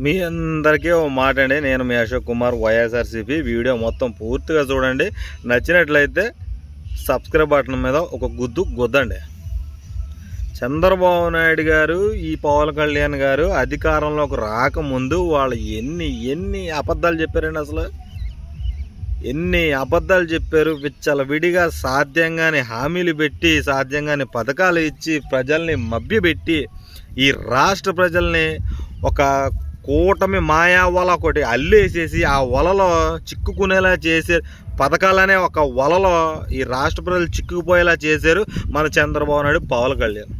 మీ అందరికీ ఓ మాట అండి. నేను మీ అశోక్ కుమార్ వైఎస్ఆర్సీపీ వీడియో మొత్తం పూర్తిగా చూడండి. నచ్చినట్లయితే సబ్స్క్రైబ్ బటన్ మీద ఒక గుద్దు గుద్దండి. చంద్రబాబు నాయుడు గారు ఈ పవన్ కళ్యాణ్ గారు అధికారంలోకి రాకముందు వాళ్ళు ఎన్ని ఎన్ని అబద్ధాలు చెప్పారండి అసలు? ఎన్ని అబద్ధాలు చెప్పారు? విచ్చల విడిగా సాధ్యంగానే హామీలు పెట్టి సాధ్యంగానే పథకాలు ఇచ్చి ప్రజల్ని మభ్యపెట్టి ఈ రాష్ట్ర ప్రజల్ని ఒక కూటమి మాయా వల ఒకటి అల్లేసేసి ఆ వలలో చిక్కుకునేలా చేసే పథకాలనే ఒక వలలో ఈ రాష్ట్ర ప్రజలు చిక్కుకుపోయేలా చేశారు మన చంద్రబాబు నాయుడు పవన్ కళ్యాణ్.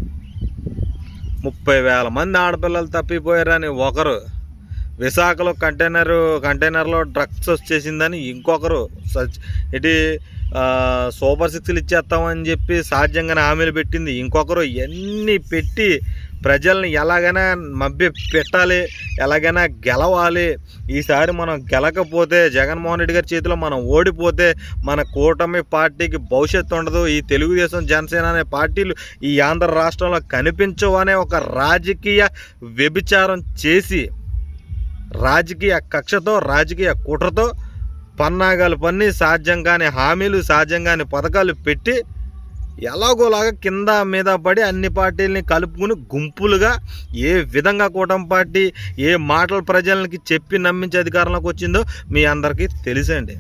ముప్పై వేల మంది ఆడపిల్లలు తప్పిపోయారని ఒకరు విశాఖలో కంటైనర్ కంటైనర్లో డ్రగ్స్ వచ్చేసిందని ఇంకొకరు సచ్ ఇటు సూపర్ సిక్స్లు ఇచ్చేస్తామని చెప్పి సాధ్యంగానే హామీలు పెట్టింది ఇంకొకరు ఇవన్నీ పెట్టి ప్రజల్ని ఎలాగైనా మభ్య పెట్టాలి ఎలాగైనా గెలవాలి. ఈసారి మనం గెలకపోతే జగన్మోహన్ రెడ్డి గారి చేతిలో మనం ఓడిపోతే మన కూటమి పార్టీకి భవిష్యత్తు ఉండదు. ఈ తెలుగుదేశం జనసేన అనే పార్టీలు ఈ ఆంధ్ర రాష్ట్రంలో కనిపించవు అనే ఒక రాజకీయ వ్యభిచారం చేసి రాజకీయ కక్షతో రాజకీయ కుట్రతో పన్నాగాలు పన్ని సాధ్యం కాని హామీలు సాధ్యం కాని పథకాలు పెట్టి ఎలాగోలాగా కింద మీద పడి అన్ని పార్టీలని కలుపుకుని గుంపులుగా ఏ విధంగా కూటమి పార్టీ ఏ మాటలు ప్రజలకి చెప్పి నమ్మించి అధికారంలోకి వచ్చిందో మీ అందరికీ తెలుసండి.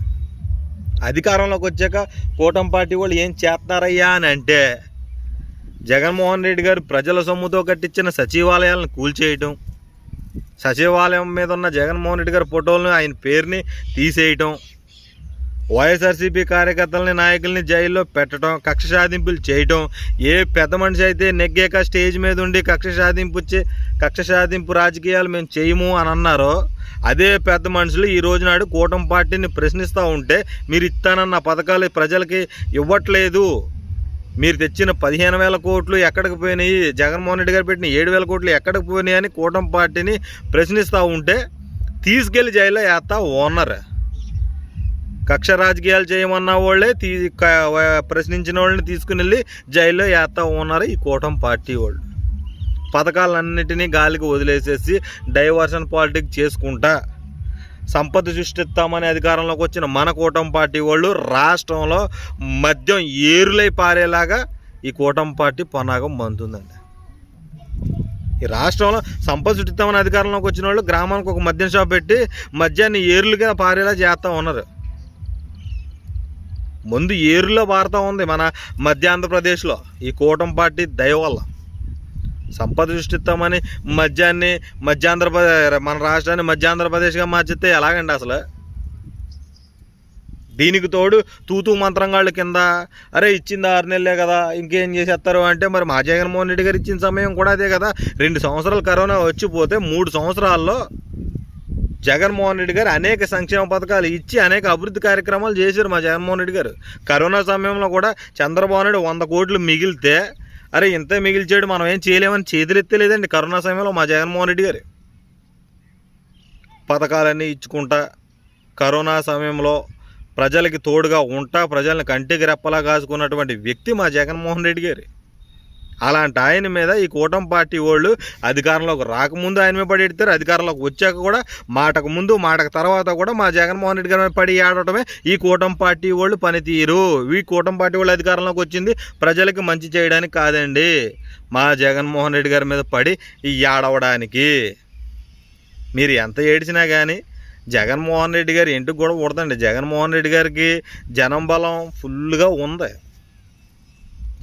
అధికారంలోకి వచ్చాక కూటమి పార్టీ వాళ్ళు ఏం చేస్తున్నారయ్యా అని అంటే జగన్మోహన్ రెడ్డి గారు ప్రజల సొమ్ముతో కట్టించిన సచివాలయాలను కూల్చేయటం సచివాలయం మీద ఉన్న జగన్మోహన్ రెడ్డి గారి ఫోటోలను ఆయన పేరుని తీసేయటం వైఎస్ఆర్సీపీ కార్యకర్తలని నాయకుల్ని జైల్లో పెట్టడం కక్ష సాధింపులు చేయటం ఏ పెద్ద మనిషి అయితే నెగ్గాక స్టేజ్ మీద ఉండి కక్ష సాధింపు కక్ష సాధింపు రాజకీయాలు మేము చేయము అని అన్నారో అదే పెద్ద మనుషులు ఈ రోజు నాడు కూటమి పార్టీని ప్రశ్నిస్తూ ఉంటే మీరు ఇస్తానన్న పథకాలు ప్రజలకి ఇవ్వట్లేదు. మీరు తెచ్చిన పదిహేను వేల కోట్లు ఎక్కడికి పోయినాయి? జగన్మోహన్ రెడ్డి గారు పెట్టిన ఏడు వేల కోట్లు ఎక్కడికి పోయినాయి అని కూటమి పార్టీని ప్రశ్నిస్తూ ఉంటే తీసుకెళ్ళి జైల్లో వేస్తా ఓనర్. కక్ష రాజకీయాలు చేయమన్న వాళ్ళే తీ క- ప్రశ్నించిన వాళ్ళని తీసుకుని వెళ్ళి జైల్లో వేస్తా ఉన్నారు ఈ కూటమి పార్టీ వాళ్ళు. పథకాలన్నిటినీ గాలికి వదిలేసేసి డైవర్షన్ పాలిటిక్స్ చేసుకుంటా సంపద సృష్టిస్తామని అధికారంలోకి వచ్చిన మన కూటమి పార్టీ వాళ్ళు రాష్ట్రంలో మద్యం ఏరులై పారేలాగా ఈ కూటమి పార్టీ పనాగం పొందుతుందండి. ఈ రాష్ట్రంలో సంపద సృష్టిస్తామని అధికారంలోకి వచ్చిన వాళ్ళు గ్రామానికి ఒక మద్యం షాప్ పెట్టి మద్యాన్ని ఏరులుగా పారేలా చేస్తూ ఉన్నారు. ముందు ఏరులో వార్త ఉంది మన మధ్య ఆంధ్రప్రదేశ్లో ఈ కూటమి పార్టీ దయ వల్ల. సంపద సృష్టిస్తామని మధ్యాన్ని మధ్యాంధ్రప్రదేశ్ మన రాష్ట్రాన్ని మధ్యాంధ్రప్రదేశ్గా మార్చితే ఎలాగండి అసలు? దీనికి తోడు తూతూ మంత్రంగాళ్ళ కింద అరే ఇచ్చింది ఆరు నెలలే కదా ఇంకేం చేసేస్తారు అంటే మరి మా జగన్మోహన్ రెడ్డి గారు ఇచ్చిన సమయం కూడా అదే కదా. రెండు సంవత్సరాలు కరోనా వచ్చిపోతే మూడు సంవత్సరాల్లో జగన్మోహన్ రెడ్డి గారు అనేక సంక్షేమ పథకాలు ఇచ్చి అనేక అభివృద్ధి కార్యక్రమాలు చేశారు మా జగన్మోహన్ రెడ్డి గారు. కరోనా సమయంలో కూడా చంద్రబాబు నాయుడు వంద కోట్లు మిగిలితే అరే ఇంత మిగిల్చాడు మనం ఏం చేయలేమని చేతులెత్తలేదండి కరోనా సమయంలో మా జగన్మోహన్ రెడ్డి గారు. పథకాలన్నీ ఇచ్చుకుంటా కరోనా సమయంలో ప్రజలకి తోడుగా ఉంటా ప్రజలను కంటికి రెప్పలా కాసుకున్నటువంటి వ్యక్తి మా జగన్మోహన్ రెడ్డి గారు. అలాంటి ఆయన మీద ఈ కూటమి పార్టీ వాళ్ళు అధికారంలోకి రాకముందు ఆయన మీద పడి ఎడతారు. అధికారంలోకి వచ్చాక కూడా మాటకు ముందు మాటకు తర్వాత కూడా మా జగన్మోహన్ రెడ్డి గారి మీద పడి ఆడటమే ఈ కూటమి పార్టీ వాళ్ళు పనితీరు. ఈ కూటమి పార్టీ వాళ్ళు అధికారంలోకి వచ్చింది ప్రజలకి మంచి చేయడానికి కాదండి. మా జగన్మోహన్ రెడ్డి గారి మీద పడి ఈ ఆడవడానికి. మీరు ఎంత ఏడిచినా కానీ జగన్మోహన్ రెడ్డి గారు ఇంటికి కూడా ఉడదండి జగన్మోహన్ రెడ్డి గారికి జనం బలం ఫుల్గా ఉంది.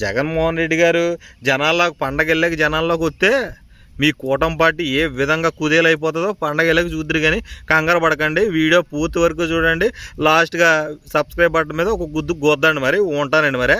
జగన్మోహన్ రెడ్డి గారు జనాల్లోకి పండగ వెళ్ళాక జనాల్లోకి వస్తే మీ కూటమి పార్టీ ఏ విధంగా కుదేలైపోతుందో పండగ వెళ్ళాక చూద్దరు కానీ కంగారు పడకండి. వీడియో పూర్తి వరకు చూడండి. లాస్ట్గా సబ్స్క్రైబ్ బటన్ మీద ఒక గుద్దు గోద్దండి మరి. ఉంటానండి మరి.